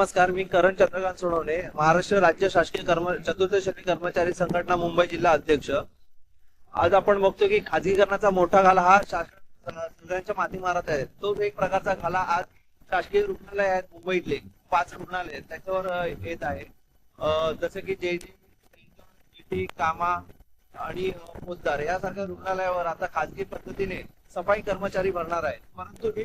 नमस्कार मी करण चंद्रकांत सोनवणे महाराष्ट्र राज्य शासकीय कर्म चतुर्थ श्रेणी कर्मचारी संघटना मुंबई जिल्हा अध्यक्ष. आज आपण बघतो की खाजगीकरणाचा मोठा घाला हा शासन सगळ्यांच्या माती मारत आहे. तो एक प्रकारचा घाला आज शासकीय रुग्णालय आहेत मुंबईतले पाच रुग्णालय आहेत त्याच्यावर येत आहे. जसं की जे टी कामा आणि अ, पोद्दार यासारख्या रुग्णालयावर आता खाजगी पद्धतीने सफाई कर्मचारी भरणार आहेत. परंतु ही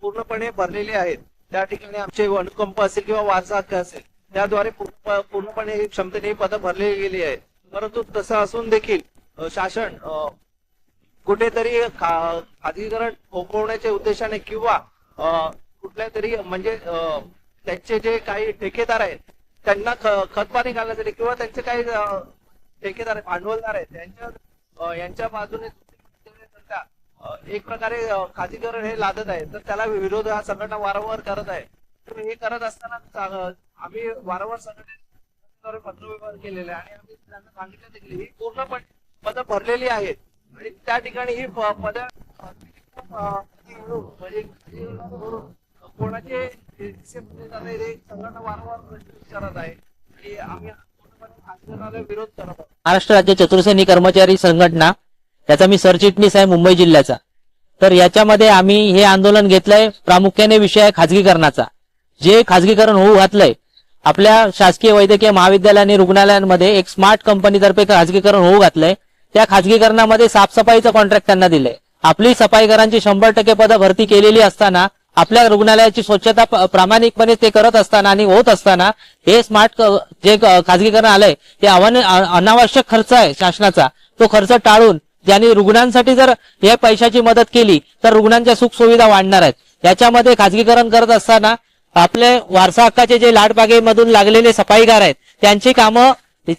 पूर्णपणे भरलेले आहेत. त्या ठिकाणी आमचे अनुकंप असेल किंवा वारसा हक्क असेल त्याद्वारे पूर्णपणे क्षमतेने पद भरले भरली गेली आहेत. परंतु तसं असून देखील शासन कुठेतरी खा- खाजगीकरण थोपवण्याच्या उद्देशाने किंवा कुठल्या तरी म्हणजे त्यांचे जे काही ठेकेदार आहेत त्यांना ख- खतपाणी घालण्यासाठी किंवा त्यांचे काही ठेकेदार आहेत भांडवलदार आहेत त्यांच्या यांच्या बाजूने एक प्रकारे अ, खाजगीकरण हे लादत आहे. तर त्याला विरोध हा संघटना वारंवार करत आहे. तर हे करत असताना आम्ही वारंवार संघटनेद्वारे पत्रव्यवहार केलेले आहे. आणि आम्ही त्यांना सांगितलं देखील ही पूर्णपणे पदं भरलेली आहेत. आणि त्या ठिकाणी ही प- पदं म्हणजे कोणाचे संघटना वारंवार करत आहे. आणि आम्ही पूर्णपणे खाजगीकरणाला विरोध करत आहोत. महाराष्ट्र राज्य चतुर्सेनी कर्मचारी संघटना त्याचा मी सरचिटणीस आहे मुंबई जिल्ह्याचा. तर याच्यामध्ये आम्ही हे आंदोलन घेतलंय प्रामुख्याने विषय आहे खाजगीकरणाचा. जे खाजगीकरण होऊ घातलंय आपल्या शासकीय वैद्यकीय महाविद्यालय आणि रुग्णालयांमध्ये एक स्मार्ट कंपनीतर्फे खाजगीकरण होऊ घातलंय. त्या खाजगीकरणामध्ये साफसफाईचं कॉन्ट्रॅक्ट त्यांना दिलंय. आपली सफाईकरांची शंभर टक्के पदं भरती केलेली असताना आपल्या रुग्णालयाची स्वच्छता प्रामाणिकपणे ते करत असताना आणि होत असताना हे स्मार्ट जे खाजगीकरण आलंय ते अनावश्यक खर्च आहे शासनाचा. तो खर्च टाळून ज्यांनी रुग्णांसाठी जर या पैशाची मदत केली तर रुग्णांच्या सुख सुविधा वाढणार आहेत. याच्यामध्ये खाजगीकरण करत असताना आपले वारसा हक्काचे जे लाटबागेमधून लागलेले सफाईगार आहेत त्यांची कामं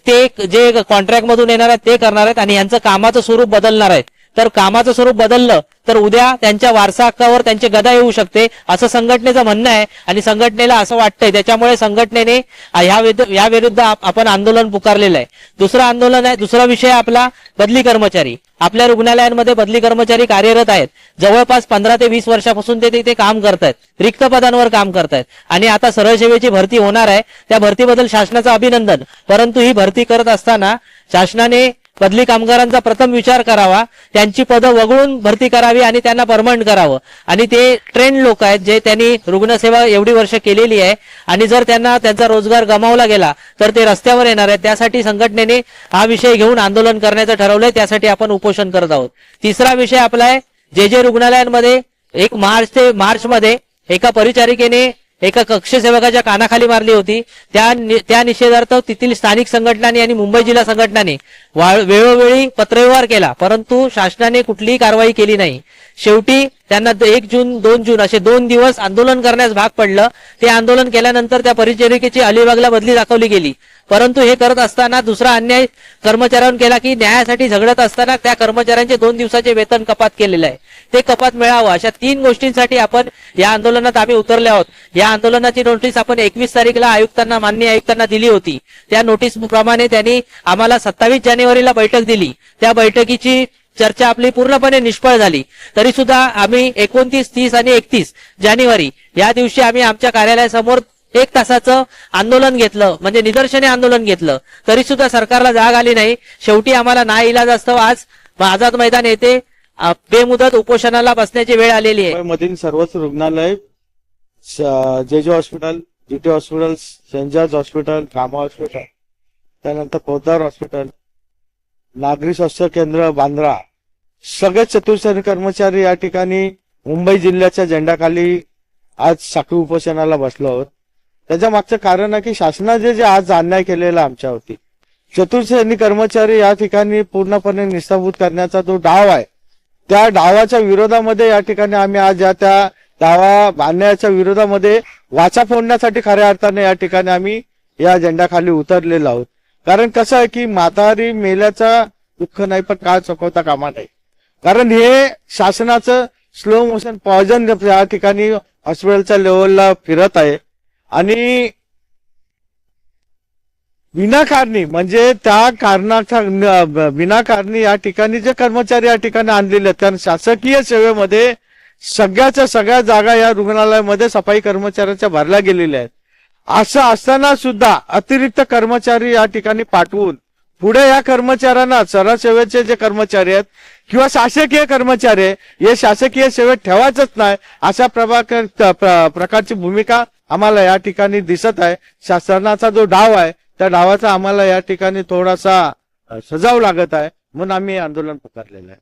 ते जे कॉन्ट्रॅक्ट मधून येणार आहेत ते करणार आहेत आणि यांचं कामाचं स्वरूप बदलणार आहेत. तर कामाचं स्वरूप बदललं तर उद्या त्यांच्या वारसा हक्कावर त्यांचे गदा येऊ शकते असं संघटनेचं म्हणणं आहे. आणि संघटनेला असं वाटतंय त्याच्यामुळे संघटनेने या विरुद्ध विरुद्ध आपण आंदोलन पुकारलेलं आहे. दुसरं आंदोलन आहे दुसरा विषय आपला बदली कर्मचारी. आपल्या रुग्णालयांमध्ये बदली कर्मचारी कार्यरत आहेत. जवळपास पंधरा ते वीस वर्षापासून ते तिथे काम करतायत. रिक्त पदांवर काम करतायत. आणि आता सरळ सेवेची भरती होणार आहे. त्या भरतीबद्दल शासनाचं अभिनंदन. परंतु ही भरती करत असताना शासनाने बदली कामगारांचा प्रथम विचार करावा त्यांची पदं वगळून भरती करावी आणि त्यांना परमनंट करावं. आणि ते ट्रेंड लोक आहेत जे त्यांनी रुग्णसेवा एवढी वर्ष केलेली आहे. आणि जर त्यांना त्यांचा रोजगार गमावला गेला तर ते रस्त्यावर येणार आहेत. त्यासाठी संघटनेने हा विषय घेऊन आंदोलन करण्याचं ठरवलंय. त्यासाठी आपण उपोषण करत आहोत. तिसरा विषय आपला आहे जे जे रुग्णालयांमध्ये एक मार्च ते मार्चमध्ये एका परिचारिकेने एका कक्षसेवकाच्या कानाखाली मारली होती. त्या नि- त्या निषेधार्थ तेथील स्थानिक संघटनांनी आणि मुंबई जिल्हा संघटनाने वेळोवेळी पत्रव्यवहार केला. परंतु शासनाने कुठलीही कारवाई केली नाही. शेवटी त्यांना एक जून दोन जून असे दोन दिवस आंदोलन करण्यास भाग पडलं. ते आंदोलन केल्यानंतर त्या परिचारिकेची अलिबागला बदली दाखवली गेली. परंतु हे करत असताना दुसरा अन्याय कर्मचाऱ्यांवर केला की न्यायासाठी झगडत असताना त्या कर्मचाऱ्यांचे दोन दिवसाचे वेतन कपात केलेलं आहे. ते कपात मिळावं. अशा तीन गोष्टींसाठी आपण या आंदोलनात आम्ही उतरले आहोत. या आंदोलनाची नोटीस आपण एकवीस तारीखला आयुक्तांना माननीय आयुक्तांना दिली होती. त्या नोटीस प्रमाणे त्यांनी आम्हाला सत्तावीस जानेवारीला बैठक दिली. त्या बैठकीची चर्चा आपली पूर्णपणे निष्फळ झाली. तरी सुद्धा आम्ही एकोणतीस तीस आणि एकतीस जानेवारी या दिवशी आम्ही आमच्या कार्यालयासमोर एक तासाचं आंदोलन घेतलं म्हणजे निदर्शने आंदोलन घेतलं. तरी सुद्धा सरकारला जाग आली नाही. शेवटी आम्हाला ना इलाज असतं. आज आझाद मैदान येथे बेमुदत उपोषणाला बसण्याची वेळ आलेली आहे. मधील सर्वच रुग्णालय J J hospital DT hospital saint George hospital Cama hospital त्यानंतर पोदार हॉस्पिटल नागरी स्वास्थ्य केंद्र बांद्रा सगळे चतुर्श्रेणी कर्मचारी या ठिकाणी मुंबई जिल्ह्याच्या झेंडाखाली आज साखळी उपोषणाला बसलो आहोत. त्याच्या मागचं कारण आहे की शासनाचे जे आज अन्याय केलेला आमच्यावरती चतुर्श्रेणी कर्मचारी या ठिकाणी पूर्णपणे निस्ताभूत करण्याचा जो डाव आहे त्या डावाच्या विरोधामध्ये या ठिकाणी आम्ही आज या त्या डावा बांधण्याच्या विरोधामध्ये वाचा फोडण्यासाठी खऱ्या अर्थाने या ठिकाणी आम्ही या झेंडाखाली उतरलेलो आहोत. कारण कसं आहे की म्हातारी मेल्याचा दुःख नाही पण काळ चुकवता कामा नाही कारण हे शासनाचं स्लो मोशन पॉयझन या ठिकाणी हॉस्पिटलच्या लेवलला फिरत आहे. आणि विनाकारणी म्हणजे त्या कारणाच्या विनाकारणी या ठिकाणी जे कर्मचारी या ठिकाणी आणलेले आहेत कारण शासकीय सेवेमध्ये सगळ्याच्या सगळ्या जागा या रुग्णालयामध्ये सफाई कर्मचाऱ्यांच्या भरल्या गेलेल्या आहेत. असं असताना सुद्धा अतिरिक्त कर्मचारी या ठिकाणी पाठवून पुढे या कर्मचाऱ्यांना सरसेवेचे जे कर्मचारी आहेत किंवा शासकीय कर्मचारी आहे, हे शासकीय सेवेत ठेवायचंच नाही अशा प्रभाकर प्रकारची भूमिका आम्हाला या ठिकाणी दिसत आहे. शासनाचा जो डाव आहे त्या डावाचा आम्हाला या ठिकाणी थोडासा सजाव लागत आहे म्हणून आम्ही आंदोलन पुकारलेलं आहे.